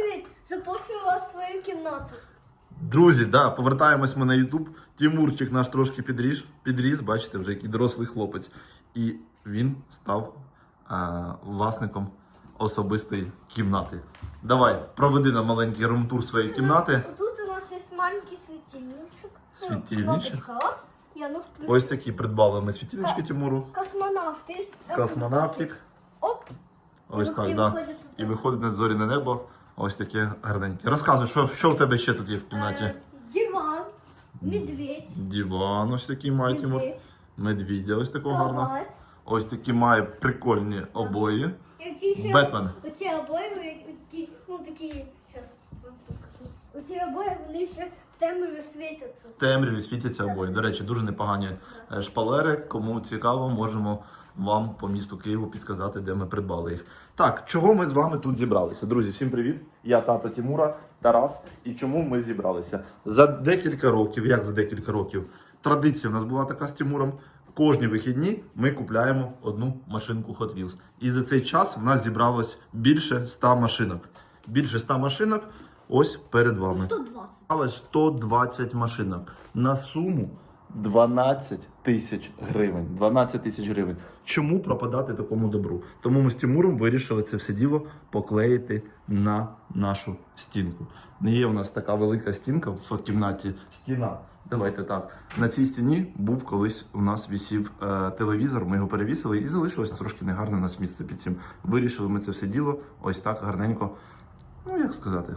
привіт! Запрошую вас в свою кімнату. Друзі, да, повертаємось ми на Ютуб. Тімурчик наш трошки підріс, підріс, бачите, вже який дорослий хлопець. І він став а, власником особистої кімнати. Давай, проведи нам маленький румтур своєї кімнати. Тут у нас є маленький світильничок. Світильничок. Ну. Ось такі придбали ми світильнички Тимуру. Космонавт. Космонавтик. Оп. Ось І так, да. І виходить на зорі на небо. Ось такі гарненькі. Розказуй, що, що у тебе ще тут є в кімнаті? Е, Диван. Медведь. Диван, ось такий має Тимур. Медведь. Медвідя, ось такого гарного. Ось такі має прикольні обої. Бетмен. Оці обої, ну такі, Зараз. Оці обої, вони ще в темряві світяться. В темряві світяться обої. До речі, дуже непогані е, шпалери. Кому цікаво, можемо вам по місту Києву підсказати, де ми придбали їх. Так, чого ми з вами тут зібралися? Друзі, всім привіт! Я тато Тимура, Тарас. І чому ми зібралися? За декілька років, як за декілька років, традиція у нас була така з Тимуром. Кожні вихідні ми купляємо одну машинку Hot Wheels. І за цей час в нас зібралось більше 100 машинок. Більше 100 машинок ось перед вами. 120. Але 120 машинок на суму 12 тисяч гривень. 12 тисяч гривень. Чому пропадати такому добру? Тому ми з Тимуром вирішили це все діло поклеїти на нашу стінку. Не є у нас така велика стінка в кімнаті. Стіна. Давайте так. На цій стіні був колись у нас висів е, телевізор. Ми його перевісили і залишилось трошки негарне у нас місце під цим. Вирішили ми це все діло ось так гарненько. Ну як сказати,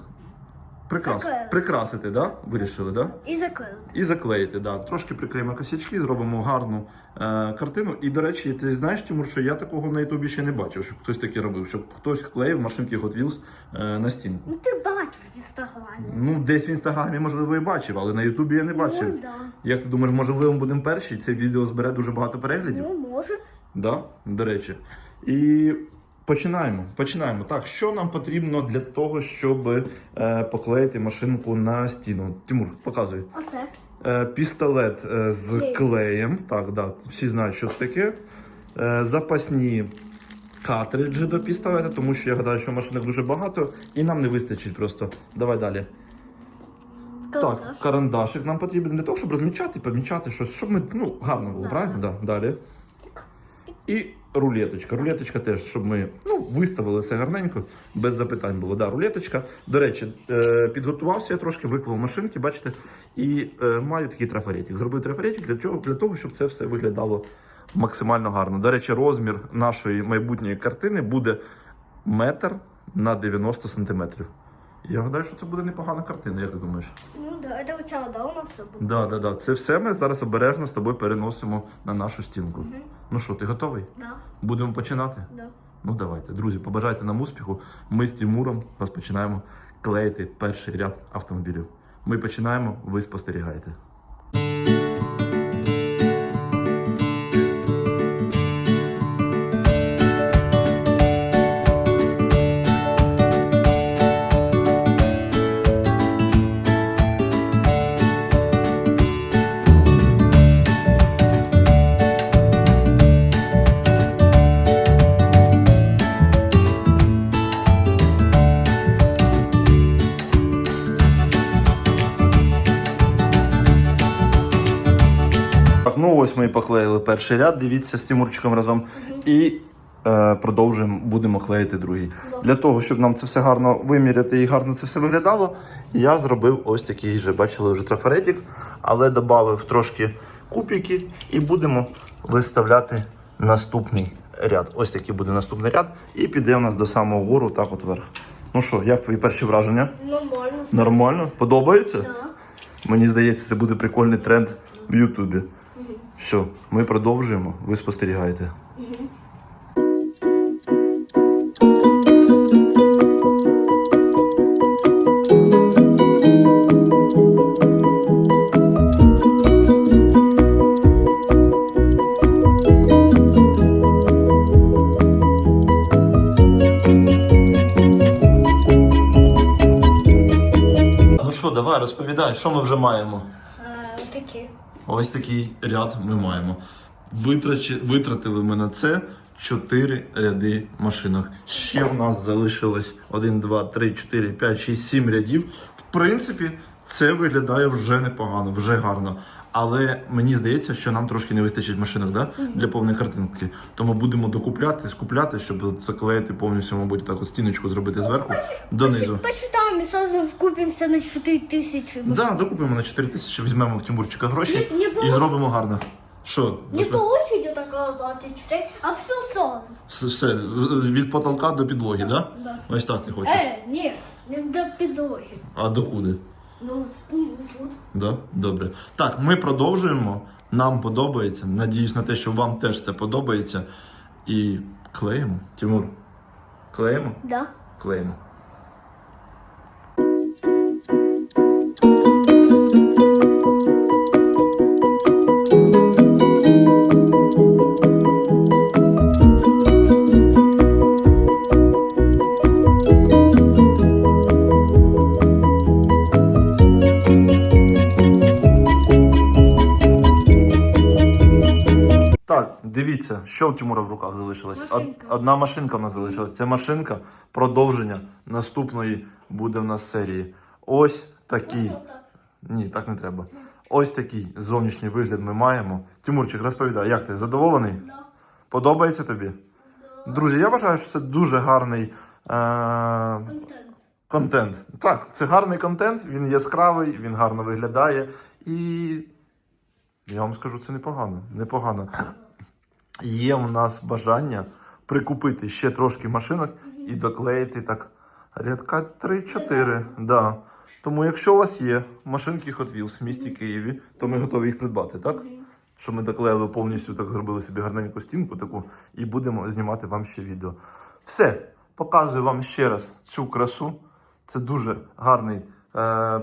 прикрас, Заклеїли. прикрасити, да? Вирішили, да? І закрили. І заклеїти, да. Трошки приклеїмо косячки, зробимо гарну е, картину. І, до речі, ти знаєш, Тимур, що я такого на Ютубі ще не бачив, щоб хтось таке робив, щоб хтось клеїв машинки Hot Wheels е, на стінку. Ну ти бачиш в інстаграмі. Ну, десь в інстаграмі, можливо, і бачив, але на Ютубі я не бачив. Ну, да. Як ти думаєш, можливо, ми будемо перші, це відео збере дуже багато переглядів? Ну, може. Да, до речі. І починаємо. Починаємо. Так, що нам потрібно для того, щоб е, поклеїти машинку на стіну? Тимур, показуй. А це? Е, пістолет е, з Клей. клеєм. Так, да, всі знають, що це таке. Е, запасні картриджі до пістолета, тому що я гадаю, що машинок дуже багато, і нам не вистачить просто. Давай далі. Так, карандашик нам потрібен для того, щоб розмічати, помічати щось, щоб ми ну, гарно було, правильно? Да, далі. І рулеточка. Рулеточка теж, щоб ми ну, виставили все гарненько, без запитань було. Да, рулеточка. До речі, е, підготувався я трошки, виклав машинки, бачите, і е, маю такий трафаретик. Зробив трафаретик для чого? Для того, щоб це все виглядало максимально гарно. До речі, розмір нашої майбутньої картини буде метр на 90 сантиметрів. Я гадаю, що це буде непогана картина, як ти думаєш? Ну да, це оця, да, у нас все буде. Да, да, да. Це все ми зараз обережно з тобою переносимо на нашу стінку. Ну що, ти готовий? Да, Будемо починати? да. Ну давайте, друзі, побажайте нам успіху. Ми з Тимуром розпочинаємо клеїти перший ряд автомобілів. Ми починаємо, ви спостерігаєте. Ось ми і поклеїли перший ряд. Дивіться з Тимурчиком разом. І е, продовжуємо, будемо клеїти другий. Для того, щоб нам це все гарно виміряти і гарно це все виглядало, я зробив ось такий же, бачили вже трафаретик, але додав трошки купики і будемо виставляти наступний ряд. Ось такий буде наступний ряд, і піде у нас до самого гору, так от вверх. Ну що, як твої перші враження? Нормально. Нормально? Подобається? Да. Мені здається, це буде прикольний тренд в Ютубі. Все, ми продовжуємо, ви спостерігаєте. Ну що, давай розповідай, що ми вже маємо. Е, такі. Ось такий ряд ми маємо. Витрачі, витратили ми на це чотири ряди машинок. Ще в нас залишилось 1, 2, 3, 4, 5, 6, 7 рядів. В принципі, це виглядає вже непогано, вже гарно. Але мені здається, що нам трошки не вистачить машинок да? для повної картинки. Тому будемо докупляти, скупляти, щоб заклеїти повністю, мабуть, так от стіночку зробити зверху донизу. Почитаем и сразу купимся на 4 тысячи. Да, докупимо на 4 тисячі, візьмемо в Тимурчика гроші Не- не і було. зробимо гарно. Що? Не по очереди так разати 4, а все сразу. Все, все, з- з- від потолка до підлоги, да? Да. Ось так ти хочеш. Е, ні, не до підлоги. А докуди? Ну, тут. Да? Добре. Так, ми продовжуємо. Нам подобається. Надіюсь на те, що вам теж це подобається. І клеїмо. Тимур. Клеїмо? Да. Клеїмо. Так, дивіться, що у Тимура в руках залишилось. Од- Одна машинка в нас залишилась. Це машинка продовження наступної буде в нас серії. Ось такий. Ні, так не треба. Ось такий зовнішній вигляд ми маємо. Тимурчик, розповідай, як ти задоволений? Подобається тобі? Друзі, я вважаю, що це дуже гарний е- Контент. контент. Так, це гарний контент, він яскравий, він гарно виглядає. І я вам скажу, це непогано. Непогано. Є в нас бажання прикупити ще трошки машинок і доклеїти так рядка 3-4. Да. Тому, якщо у вас є машинки Hot Wheels в місті Києві, то ми готові їх придбати, так? Що ми доклеїли повністю, так зробили собі гарненьку стінку таку і будемо знімати вам ще відео. Все, показую вам ще раз цю красу. Це дуже гарний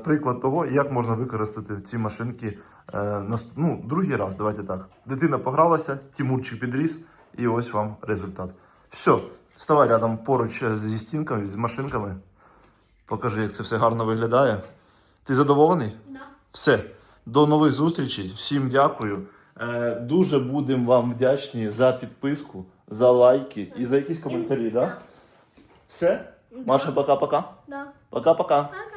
приклад того, як можна використати ці машинки е, ну, другий раз. Давайте так. Дитина погралася, Тімурчик підріс, і ось вам результат. Все, ставай рядом поруч е, зі стінками, з машинками. Покажи, як це все гарно виглядає. Ти задоволений? Да. Все, до нових зустрічей. Всім дякую. Е, дуже будемо вам вдячні за підписку, за лайки і за якісь коментарі. Да? Все? Маша, пока-пока. Да. Пока-пока. Пока.